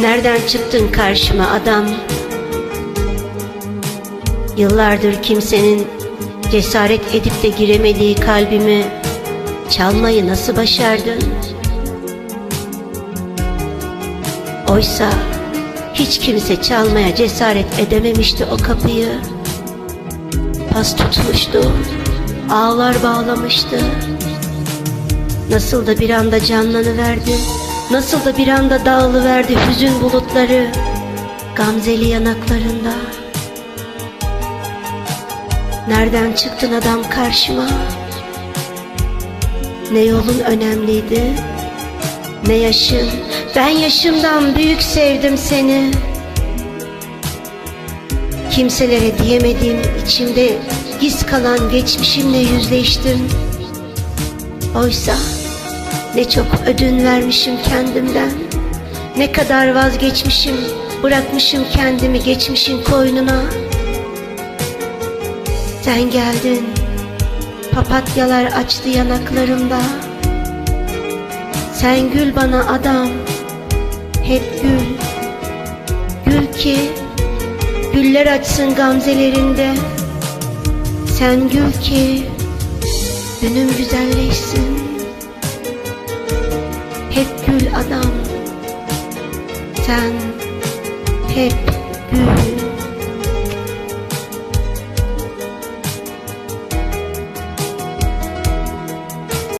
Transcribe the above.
Nereden çıktın karşıma adam? Yıllardır kimsenin cesaret edip de giremediği kalbimi çalmayı nasıl başardın? Oysa hiç kimse çalmaya cesaret edememişti o kapıyı. Pas tutmuştu, ağlar bağlamıştı. Nasıl da bir anda canlanıverdi, nasıl da bir anda dağılıverdi hüzün bulutları gamzeli yanaklarında. Nereden çıktın adam karşıma? Ne yolun önemliydi, ne yaşın. Ben yaşımdan büyük sevdim seni. Kimselere diyemediğim içimde giz kalan geçmişimle yüzleştim. Oysa ne çok ödün vermişim kendimden. Ne kadar vazgeçmişim, bırakmışım kendimi geçmişin koynuna. Sen geldin, papatyalar açtı yanaklarımda. Sen gül bana adam, hep gül. Gül ki güller açsın gamzelerinde. Sen gül ki günüm güzelleşsin. Adam, sen hep gül.